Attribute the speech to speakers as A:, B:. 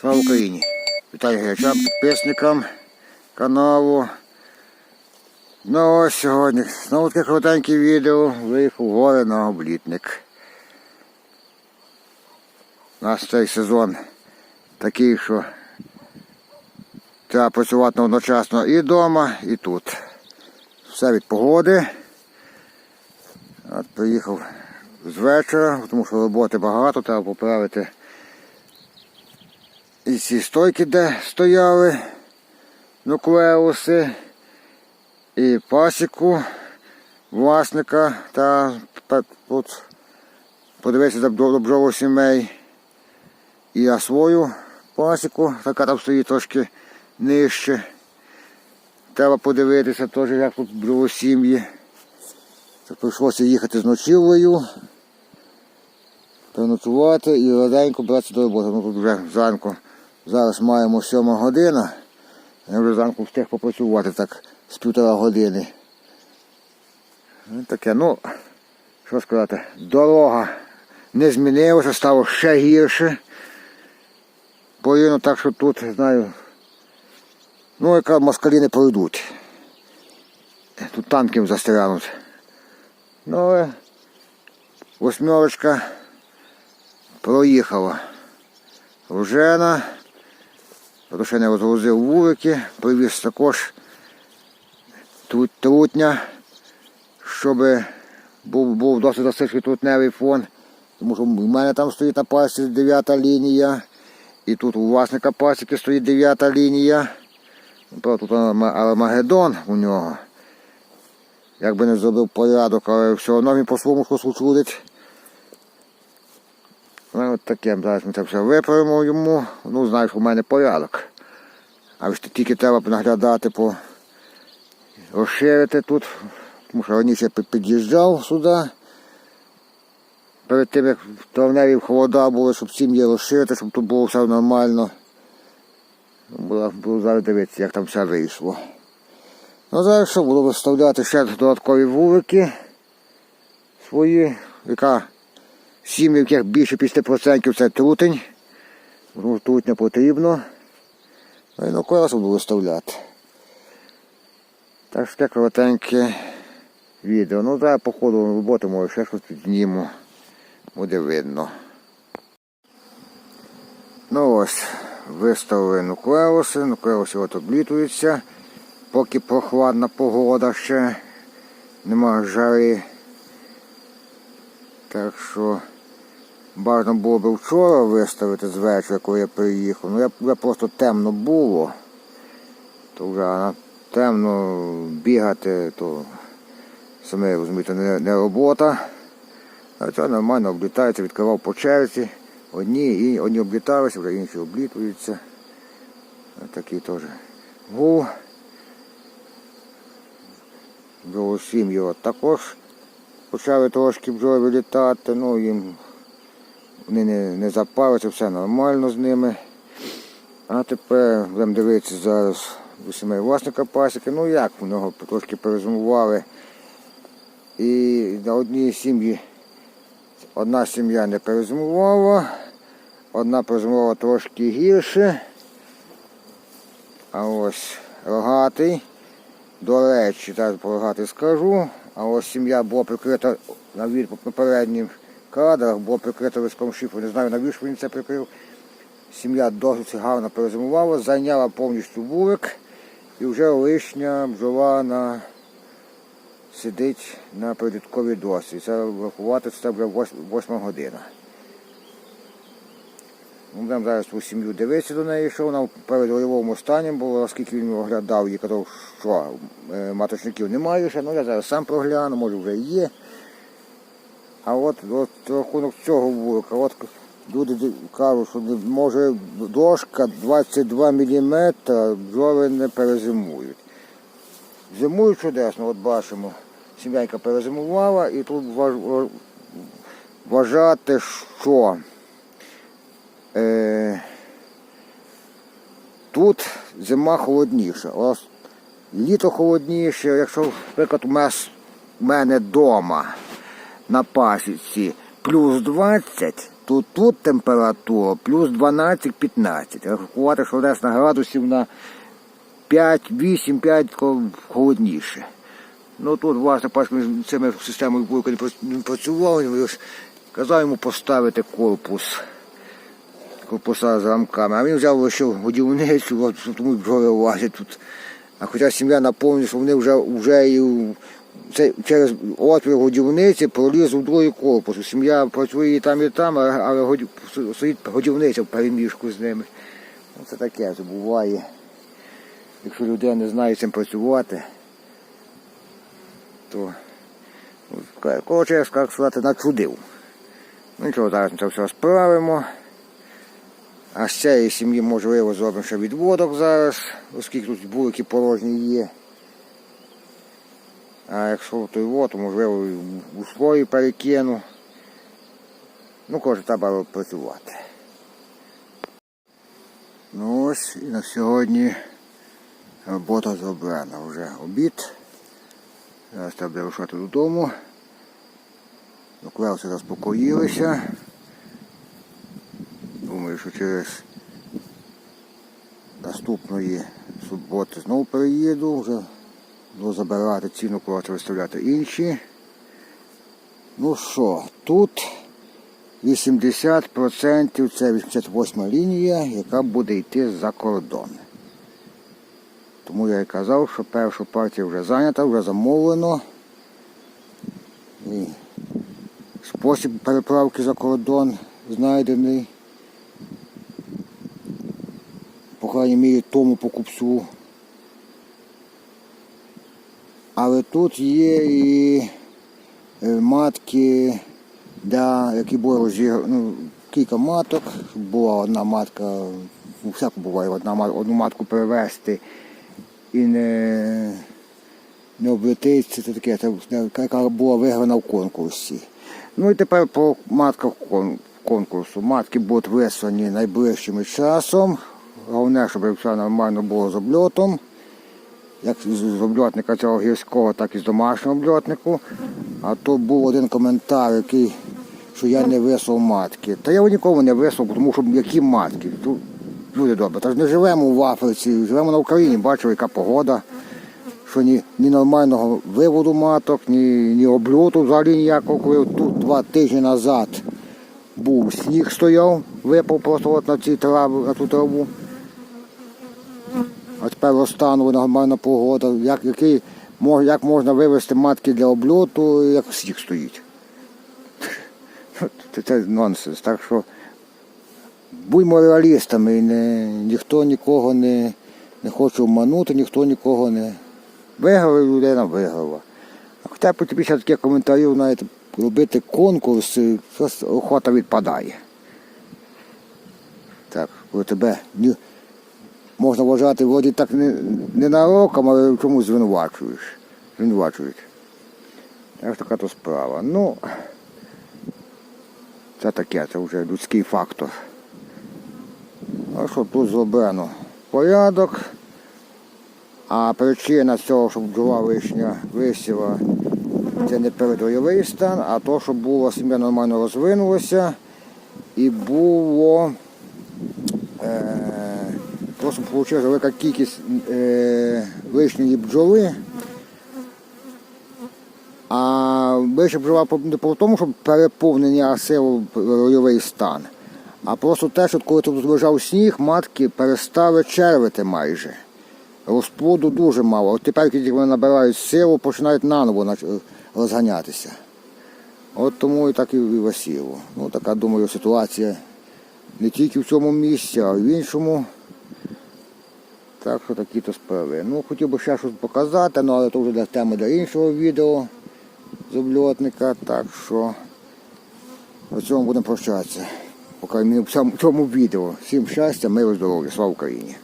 A: Слава Україні! Вітаю глядачам, підписникам каналу. Ну ось сьогодні знову таке коротеньке відео. Виїхав гори на облітник. У нас цей сезон такий, що треба працювати одночасно і вдома, і тут. Все від погоди. От приїхав з вечора, тому що роботи багато, треба поправити і ці стойки, де стояли нуклеуси, і пасіку власника та тут до до сімей. І я свою пасіку, така там стоїть трошки нижче. Треба подивитися теж, як тут бджолосім'ї. Це прийшлося їхати з ночівлею, переночувати і раденько братися до роботи. Ну тут вже зранку, зараз маємо сьома година. Я вже зранку встиг попрацювати так з півтора години. Ну, таке, ну, що сказати, дорога не змінилася, стало ще гірше. Повинно так, що тут, знаю, ну, яка москалі не пройдуть. Тут танків застрянуть. Ну, але восьмерочка проїхала. Ружена. Тому не розгрузив вулики, привіз також трутня, щоб був, був досить досить трутневий фон. Тому що в мене там стоїть на пасі дев'ята лінія. І тут у власника пасіки стоїть дев'ята лінія. Правда, Тут Армагеддон у нього. Як би не зробив порядок, але все одно він по-своєму щось чудить. Ну, от таке, зараз ми це все виправимо йому. Ну, знаєш, у мене порядок. А ось тільки треба наглядати по розширити тут. Тому що раніше під'їжджав сюди. Перед тим, як в травневі холода були, щоб сім'ї розширити, щоб тут було все нормально. Буду, буду зараз дивитися, як там все вийшло. Ну зараз що, буду виставляти ще додаткові вулики свої, яка сім'ї, яких більше 50% це трутень. Тут не потрібно. Ну і на колесо буду виставляти. Так що таке коротеньке відео. Ну зараз по ходу роботи може ще щось підніму. Буде видно. Ну ось, виставили нуклеуси, нуклеуси от облітуються. Поки прохладна погода ще, нема жари. Так що бажано було б вчора виставити з вечора, коли я приїхав. Ну я, я просто темно було. То вже темно бігати, то самі розумієте, не, не робота. А це нормально облітається, відкривав по черзі. Одні і одні обліталися, вже інші облітуються. Такий теж гул. Було сім'ї також почали трошки бджоли вилітати, ну їм вони не, не запалися, все нормально з ними. А тепер будемо дивитися зараз сімей власника пасіки. Ну як у нього трошки перезумували. І на одній сім'ї одна сім'я не перезумувала, одна перезумувала трошки гірше. А ось рогатий. До речі, зараз про рогатий скажу. А ось сім'я була прикрита на від- попередніх кадрах, була прикрита лиском шифру. Не знаю, навіщо він це прикрив. Сім'я досить гарно перезимувала, зайняла повністю вулик і вже лишня бджола на... сидить на придатковій досі. Це врахувати це вже вось- восьма година. Ми будемо зараз ту сім'ю дивитися до неї, що вона в передвойовому стані була, оскільки він оглядав її, казав, що е, маточників немає ще, ну я зараз сам прогляну, може вже і є. А от, от рахунок цього вулика, от люди кажуть, що може дошка 22 мм бджоли не перезимують. Зимують чудесно, от бачимо, сім'янка перезимувала і тут важ- вважати, що е, тут зима холодніша. Літо холодніше, якщо, наприклад, у у мене вдома на пасіці плюс 20, то тут температура плюс 12-15. Рахувати, що десь на градусів на 5, 8, 5 холодніше. Ну тут, власне, з цими системою бурка не пра- не працював, я ж казав йому поставити корпус. Корпуса з рамками. А він взяв лише годівницю, тому й бджоли лазять тут. А хоча сім'я наповнює, що вони вже, вже і це, через отвір годівниці проліз у другий корпус. Сім'я працює і там, і там, але стоїть годівниця в переміжку з ними. Це таке це буває. Якщо людина не знає цим працювати, то ну, коротше, я скажу сказати, начудив. Ну нічого, зараз ми це все справимо. А з цієї сім'ї, можливо, зробимо ще відводок зараз, оскільки тут булики порожні є. А якщо той вот, то можливо у свої перекину. Ну, каже, треба працювати. Ну ось і на сьогодні робота зроблена. Вже обід. Зараз треба рушати додому. Доклевся, заспокоїлися. Думаю, що через наступної суботи знову переїду, вже буду забирати ціну, коротше виставляти інші. Ну що, тут 80% це 88 лінія, яка буде йти за кордон. Тому я і казав, що перша партія вже зайнята, вже замовлено. І спосіб переправки за кордон знайдений. По крайній мірі тому покупцю. Але тут є і е, матки, да, які були ну, кілька маток. Була одна матка, ну, всяко буває, одна, одну матку перевезти і не, не облетиться, це таке, яка була виграна в конкурсі. Ну і тепер по матках конкурсу. Матки будуть вислані найближчим часом. Головне, щоб все нормально було з обльотом. Як з обльотника цього гірського, так і з домашнього обльотнику. А то був один коментар, який, що я не вислав матки. Та я його нікому не вислав, тому що які матки? Тут люди добре. Та ж не живемо в Африці, живемо на Україні, бачили, яка погода. Що ні, ні нормального виводу маток, ні, ні обльоту взагалі ніякого. Коли тут два тижні назад був сніг стояв, випав просто от на ці трави, на ту траву. А тепер розтанула нормальна погода. Як, який, як можна вивезти матки для обльоту, як сніг стоїть. Це, нонсенс. Так що будьмо реалістами, не, ніхто нікого не, не хоче обманути, ніхто нікого не. Виграла людина, виграла. А хоча б після таких коментарів, знаєте, робити конкурси, щось охота відпадає. Так, коли тебе можна вважати, вроді так не, не нароком, але чомусь звинувачуєш. Звинувачують. Так така то справа. Ну, це таке, це вже людський фактор. А що тут зроблено? Порядок. А причина цього, щоб бджола вишня висіла, це не передойовий стан, а то, щоб була сім'я нормально розвинулася і було е, просто вийшла велика кількість е, лишньої бджоли. А вища бджола не по тому, щоб переповнення силу ройовий стан, а просто те, що коли тут лежав сніг, матки перестали червити майже. Розплоду дуже мало. От тепер, коли вони набирають силу, починають наново розганятися. От тому і так і висіло. Ну, така, думаю, ситуація не тільки в цьому місці, а й в іншому. Так що такі то справи. Ну, хотів би ще щось показати, ну, але то вже для теми для іншого відео з обльотника. Так що на цьому будемо прощатися. Поки в цьому відео. Всім щастя, миру, здоров'я. Слава Україні!